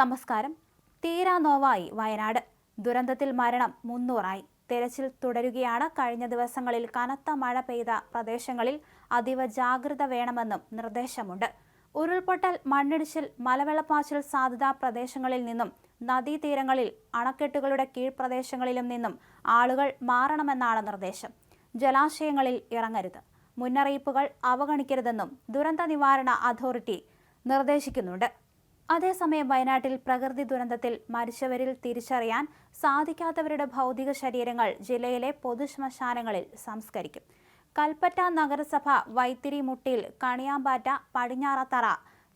നമസ്കാരം. തീരാ നോവായി വയനാട്. ദുരന്തത്തിൽ മരണം മുന്നൂറായി. തെരച്ചിൽ തുടരുകയാണ്. കഴിഞ്ഞ ദിവസങ്ങളിൽ കനത്ത മഴ പെയ്ത പ്രദേശങ്ങളിൽ അതീവ ജാഗ്രത വേണമെന്നും നിർദ്ദേശമുണ്ട്. ഉരുൾപൊട്ടൽ മണ്ണിടിച്ചിൽ മലവെള്ളപ്പാച്ചിൽ സാധ്യതാ പ്രദേശങ്ങളിൽ നിന്നും നദീതീരങ്ങളിൽ അണക്കെട്ടുകളുടെ കീഴ്പ്രദേശങ്ങളിലും നിന്നും ആളുകൾ മാറണമെന്നാണ് നിർദ്ദേശം. ജലാശയങ്ങളിൽ ഇറങ്ങരുത്. മുന്നറിയിപ്പുകൾ അവഗണിക്കരുതെന്നും ദുരന്ത നിവാരണ അതോറിറ്റി നിർദ്ദേശിക്കുന്നുണ്ട്. അതേസമയം വയനാട്ടിൽ പ്രകൃതി ദുരന്തത്തിൽ മരിച്ചവരിൽ തിരിച്ചറിയാൻ സാധിക്കാത്തവരുടെ ഭൗതിക ശരീരങ്ങൾ ജില്ലയിലെ പൊതുശ്മശാനങ്ങളിൽ സംസ്കരിക്കും. കൽപ്പറ്റ നഗരസഭ വൈത്തിരി മുട്ടിൽ കണിയാമ്പാറ്റ പടിഞ്ഞാറത്തറ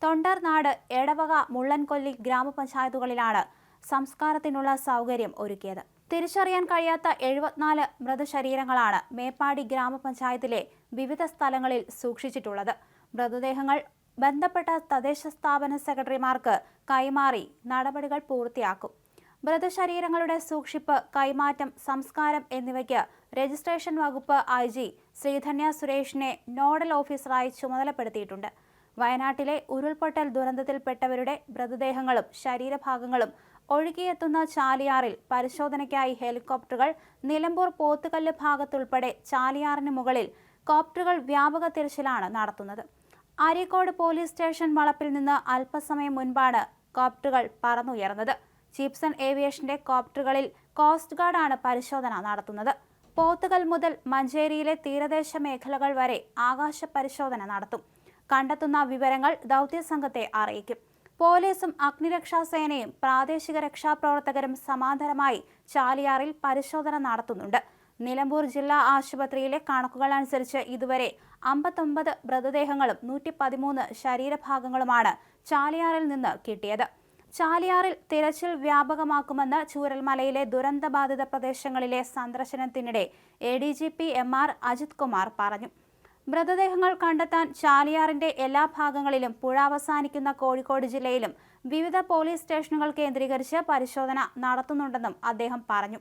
തൊണ്ടർനാട് എടവക മുള്ളൻകൊല്ലി ഗ്രാമപഞ്ചായത്തുകളിലാണ് സംസ്കാരത്തിനുള്ള സൗകര്യം ഒരുക്കിയത്. തിരിച്ചറിയാൻ കഴിയാത്ത എഴുപത്തിനാല് മൃതശരീരങ്ങളാണ് മേപ്പാടി ഗ്രാമപഞ്ചായത്തിലെ വിവിധ സ്ഥലങ്ങളിൽ സൂക്ഷിച്ചിട്ടുള്ളത്. മൃതദേഹങ്ങൾ ബന്ധപ്പെട്ട തദ്ദേശ സ്ഥാപന സെക്രട്ടറിമാർക്ക് കൈമാറി നടപടികൾ പൂർത്തിയാക്കും. മൃതശരീരങ്ങളുടെ സൂക്ഷിപ്പ് കൈമാറ്റം സംസ്കാരം എന്നിവയ്ക്ക് രജിസ്ട്രേഷൻ വകുപ്പ് ഐ ജി ശ്രീധന്യ സുരേഷിനെ നോഡൽ ഓഫീസറായി ചുമതലപ്പെടുത്തിയിട്ടുണ്ട്. വയനാട്ടിലെ ഉരുൾപൊട്ടൽ ദുരന്തത്തിൽപ്പെട്ടവരുടെ മൃതദേഹങ്ങളും ശരീരഭാഗങ്ങളും ഒഴുകിയെത്തുന്ന ചാലിയാറിൽ പരിശോധനയ്ക്കായി ഹെലികോപ്റ്ററുകൾ നിലമ്പൂർ പോത്തുകല്ല് ഭാഗത്തുൾപ്പെടെ ചാലിയാറിന് മുകളിൽ കോപ്റ്ററുകൾ വ്യാപക തിരച്ചിലാണ് നടത്തുന്നത്. അരീക്കോട് പോലീസ് സ്റ്റേഷൻ വളപ്പിൽ നിന്ന് അല്പസമയം മുൻപാണ് കോപ്റ്ററുകൾ പറന്നുയർന്നത്. ചീപ്സൺ ഏവിയേഷന്റെ കോപ്റ്ററുകളിൽ കോസ്റ്റ് ഗാർഡാണ് പരിശോധന നടത്തുന്നത്. പോത്തുകൽ മുതൽ മഞ്ചേരിയിലെ തീരദേശ മേഖലകൾ വരെ ആകാശ പരിശോധന നടത്തും. കണ്ടെത്തുന്ന വിവരങ്ങൾ ദൗത്യസംഘത്തെ അറിയിക്കും. പോലീസും അഗ്നിരക്ഷാസേനയും പ്രാദേശിക രക്ഷാപ്രവർത്തകരും സമാന്തരമായി ചാലിയാറിൽ പരിശോധന നടത്തുന്നുണ്ട്. നിലമ്പൂർ ജില്ലാ ആശുപത്രിയിലെ കണക്കുകൾ അനുസരിച്ച് ഇതുവരെ അമ്പത്തൊമ്പത് മൃതദേഹങ്ങളും നൂറ്റി പതിമൂന്ന് ശരീരഭാഗങ്ങളുമാണ് ചാലിയാറിൽ നിന്ന് കിട്ടിയത്. ചാലിയാറിൽ തിരച്ചിൽ വ്യാപകമാക്കുമെന്ന് ചൂരൽമലയിലെ ദുരന്തബാധിത പ്രദേശങ്ങളിലെ സന്ദർശനത്തിനിടെ A D G P M R Ajith Kumar പറഞ്ഞു. മൃതദേഹങ്ങൾ കണ്ടെത്താൻ ചാലിയാറിന്റെ എല്ലാ ഭാഗങ്ങളിലും പുഴ അവസാനിക്കുന്ന കോഴിക്കോട് ജില്ലയിലും വിവിധ പോലീസ് സ്റ്റേഷനുകൾ കേന്ദ്രീകരിച്ച് പരിശോധന നടത്തുന്നുണ്ടെന്നും അദ്ദേഹം പറഞ്ഞു.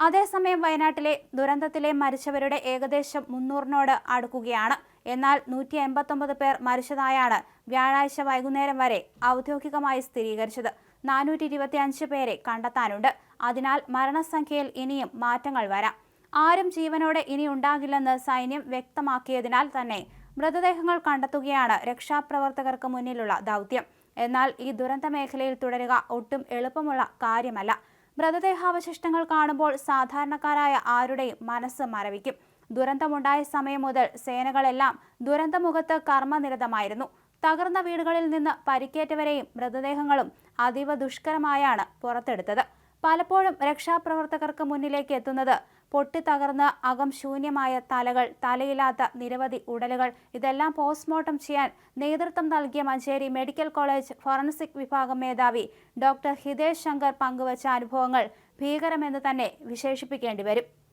അതേസമയം വയനാട്ടിലെ ദുരന്തത്തിലെ മരിച്ചവരുടെ ഏകദേശം മുന്നൂറിനോട് അടുക്കുകയാണ്. എന്നാൽ നൂറ്റി എൺപത്തൊമ്പത് പേർ മരിച്ചതായാണ് വ്യാഴാഴ്ച വൈകുന്നേരം വരെ ഔദ്യോഗികമായി സ്ഥിരീകരിച്ചത്. നാനൂറ്റി ഇരുപത്തി അഞ്ച് പേരെ കണ്ടെത്താനുണ്ട്. അതിനാൽ മരണസംഖ്യയിൽ ഇനിയും മാറ്റങ്ങൾ വരാം. ആരും ജീവനോടെ ഇനി ഉണ്ടാകില്ലെന്ന് സൈന്യം വ്യക്തമാക്കിയതിനാൽ തന്നെ മൃതദേഹങ്ങൾ കണ്ടെത്തുകയാണ് രക്ഷാപ്രവർത്തകർക്ക് മുന്നിലുള്ള ദൗത്യം. എന്നാൽ ഈ ദുരന്ത മേഖലയിൽ തുടരുക ഒട്ടും എളുപ്പമുള്ള കാര്യമല്ല. മൃതദേഹാവശിഷ്ടങ്ങൾ കാണുമ്പോൾ സാധാരണക്കാരായ ആരുടെയും മനസ്സ് മരവിക്കും. ദുരന്തമുണ്ടായ സമയം മുതൽ സേനകളെല്ലാം ദുരന്തമുഖത്ത് കർമ്മനിരതമായിരുന്നു. തകർന്ന വീടുകളിൽ നിന്ന് പരിക്കേറ്റവരെയും മൃതദേഹങ്ങളും അതീവ ദുഷ്കരമായാണ് പുറത്തെടുത്തത്. പലപ്പോഴും രക്ഷാപ്രവർത്തകർക്ക് മുന്നിലേക്ക് എത്തുന്നത് പൊട്ടിത്തകർന്ന് അകം ശൂന്യമായ തലകൾ തലയില്ലാത്ത നിരവധി ഉടലുകൾ. ഇതെല്ലാം പോസ്റ്റ്മോർട്ടം ചെയ്യാൻ നേതൃത്വം നൽകിയ മഞ്ചേരി മെഡിക്കൽ കോളേജ് ഫോറൻസിക് വിഭാഗം മേധാവി ഡോക്ടർ ഹിതേഷ് ശങ്കർ പങ്കുവച്ച അനുഭവങ്ങൾ ഭീകരമെന്ന് തന്നെ വിശേഷിപ്പിക്കേണ്ടി വരും.